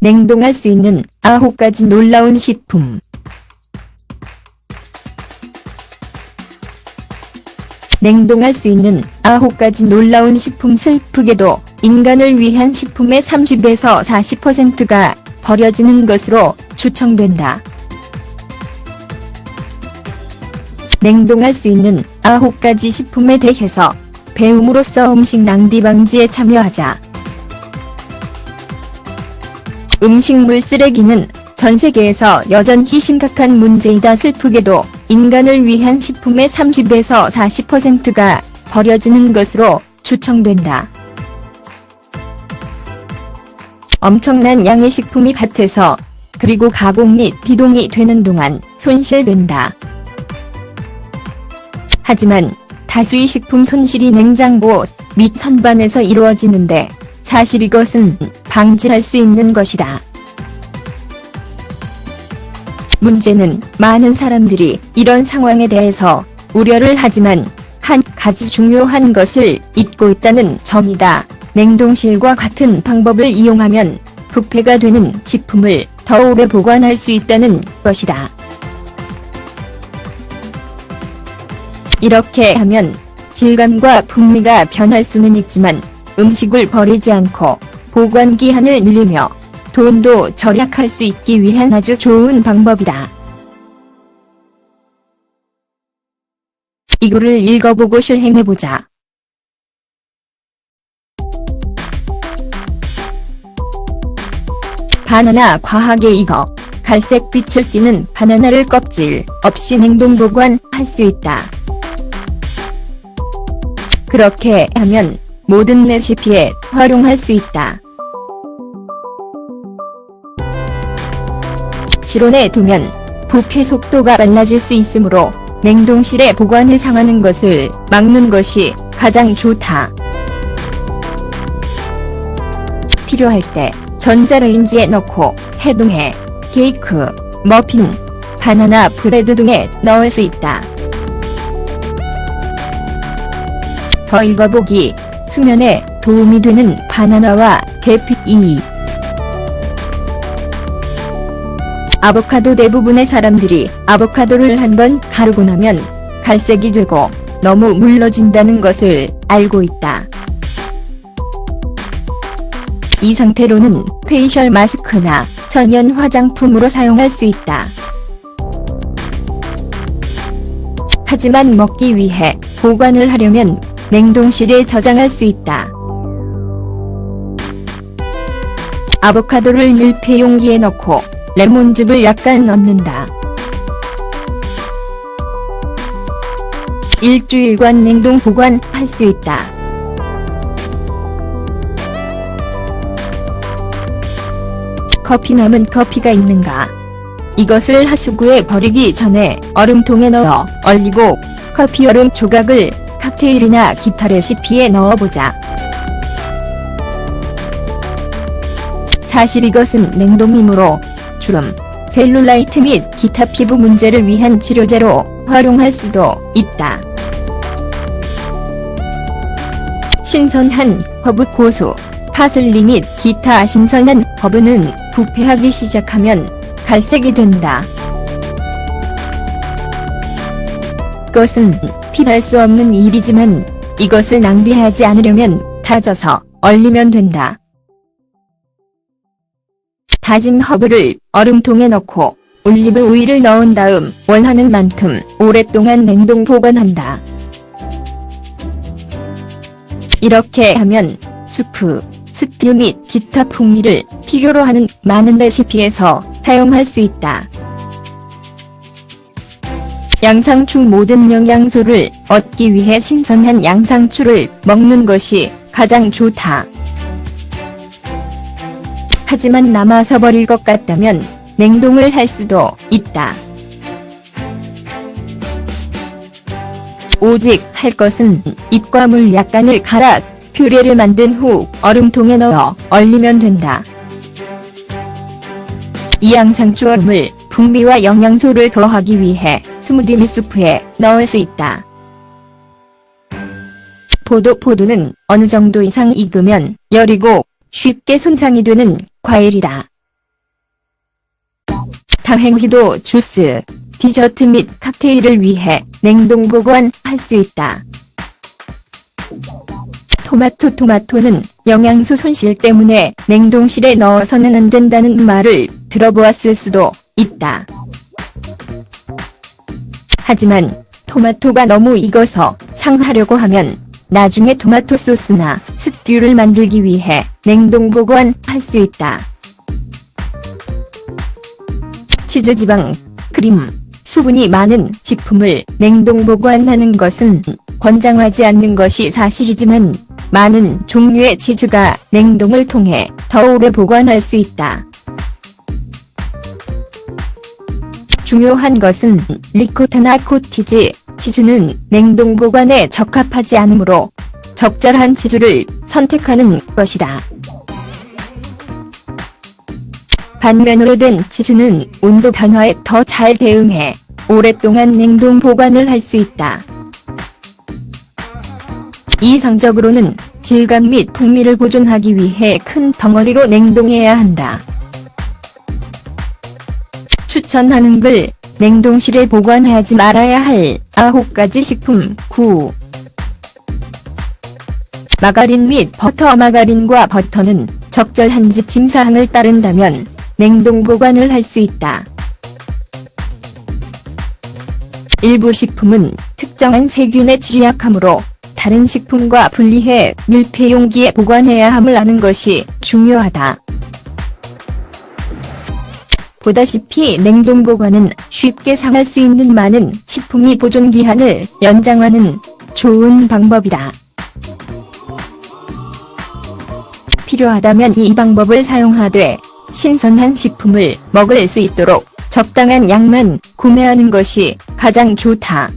냉동할 수 있는 아홉 가지 놀라운 식품. 냉동할 수 있는 아홉 가지 놀라운 식품 슬프게도 인간을 위한 식품의 30에서 40%가 버려지는 것으로 추정된다. 냉동할 수 있는 아홉 가지 식품에 대해서 배움으로써 음식 낭비 방지에 참여하자. 음식물 쓰레기는 전 세계에서 여전히 심각한 문제이다 슬프게도 인간을 위한 식품의 30에서 40%가 버려지는 것으로 추정된다. 엄청난 양의 식품이 밭에서 그리고 가공 및 비동이 되는 동안 손실된다. 하지만 다수의 식품 손실이 냉장고 및 선반에서 이루어지는데 사실 이것은 방지할 수 있는 것이다. 문제는 많은 사람들이 이런 상황에 대해서 우려를 하지만 한 가지 중요한 것을 잊고 있다는 점이다. 냉동실과 같은 방법을 이용하면 부패가 되는 식품을 더 오래 보관할 수 있다는 것이다. 이렇게 하면 질감과 풍미가 변할 수는 있지만 음식을 버리지 않고 보관 기한을 늘리며 돈도 절약할 수 있기 위한 아주 좋은 방법이다. 이 글을 읽어보고 실행해보자. 바나나 과하게 익어 갈색 빛을 띠는 바나나를 껍질 없이 냉동 보관할 수 있다. 그렇게 하면 모든 레시피에 활용할 수 있다. 실온에 두면 부패 속도가 빨라질 수 있으므로 냉동실에 보관해 상하는 것을 막는 것이 가장 좋다. 필요할 때 전자레인지에 넣고 해동해 케이크, 머핀, 바나나 브레드 등에 넣을 수 있다. 더 읽어보기 수면에 도움이 되는 바나나와 계피 2 아보카도 대부분의 사람들이 아보카도를 한번 가르고 나면 갈색이 되고 너무 물러진다는 것을 알고 있다. 이 상태로는 페이셜 마스크나 천연 화장품으로 사용할 수 있다. 하지만 먹기 위해 보관을 하려면 냉동실에 저장할 수 있다. 아보카도를 밀폐 용기에 넣고 레몬즙을 약간 넣는다. 일주일간 냉동 보관할 수 있다. 커피 남은 커피가 있는가? 이것을 하수구에 버리기 전에 얼음통에 넣어 얼리고 커피 얼음 조각을 칵테일이나 기타 레시피에 넣어보자. 사실 이것은 냉동이므로 주름, 셀룰라이트 및 기타 피부 문제를 위한 치료제로 활용할 수도 있다. 신선한 허브 고수, 파슬리 및 기타 신선한 허브는 부패하기 시작하면 갈색이 된다. 그것은 피할 수 없는 일이지만 이것을 낭비하지 않으려면 다져서 얼리면 된다. 다진 허브를 얼음통에 넣고 올리브 오일을 넣은 다음 원하는 만큼 오랫동안 냉동 보관한다. 이렇게 하면 수프, 스튜 및 기타 풍미를 필요로 하는 많은 레시피에서 사용할 수 있다. 양상추 모든 영양소를 얻기 위해 신선한 양상추를 먹는 것이 가장 좋다. 하지만 남아서 버릴 것 같다면 냉동을 할 수도 있다. 오직 할 것은 잎과 물 약간을 갈아 퓨레를 만든 후 얼음통에 넣어 얼리면 된다. 이 양상추 얼음을 풍미와 영양소를 더하기 위해 스무디 및 수프에 넣을 수 있다. 포도 포도는 어느 정도 이상 익으면 열이고 쉽게 손상이 되는 과일이다. 다행히도 주스, 디저트 및 칵테일을 위해 냉동 보관할 수 있다. 토마토 토마토는 영양소 손실 때문에 냉동실에 넣어서는 안 된다는 말을 들어보았을 수도 있다. 하지만 토마토가 너무 익어서 상하려고 하면 나중에 토마토 소스나 스튜를 만들기 위해 냉동 보관할 수 있다. 치즈 지방, 크림, 수분이 많은 식품을 냉동 보관하는 것은 권장하지 않는 것이 사실이지만 많은 종류의 치즈가 냉동을 통해 더 오래 보관할 수 있다. 중요한 것은 리코타나 코티지 치즈는 냉동 보관에 적합하지 않으므로 적절한 치즈를 선택하는 것이다. 반면으로 된 치즈는 온도 변화에 더 잘 대응해 오랫동안 냉동 보관을 할 수 있다. 이상적으로는 질감 및 풍미를 보존하기 위해 큰 덩어리로 냉동해야 한다. 추천하는 글 냉동실에 보관하지 말아야 할 9가지 식품 9. 마가린 및 버터 마가린과 버터는 적절한지 짐사항을 따른다면 냉동 보관을 할 수 있다. 일부 식품은 특정한 세균에 취약하므로 다른 식품과 분리해 밀폐 용기에 보관해야 함을 아는 것이 중요하다. 보다시피 냉동 보관은 쉽게 상할 수 있는 많은 식품이 보존 기한을 연장하는 좋은 방법이다. 필요하다면 이 방법을 사용하되 신선한 식품을 먹을 수 있도록 적당한 양만 구매하는 것이 가장 좋다.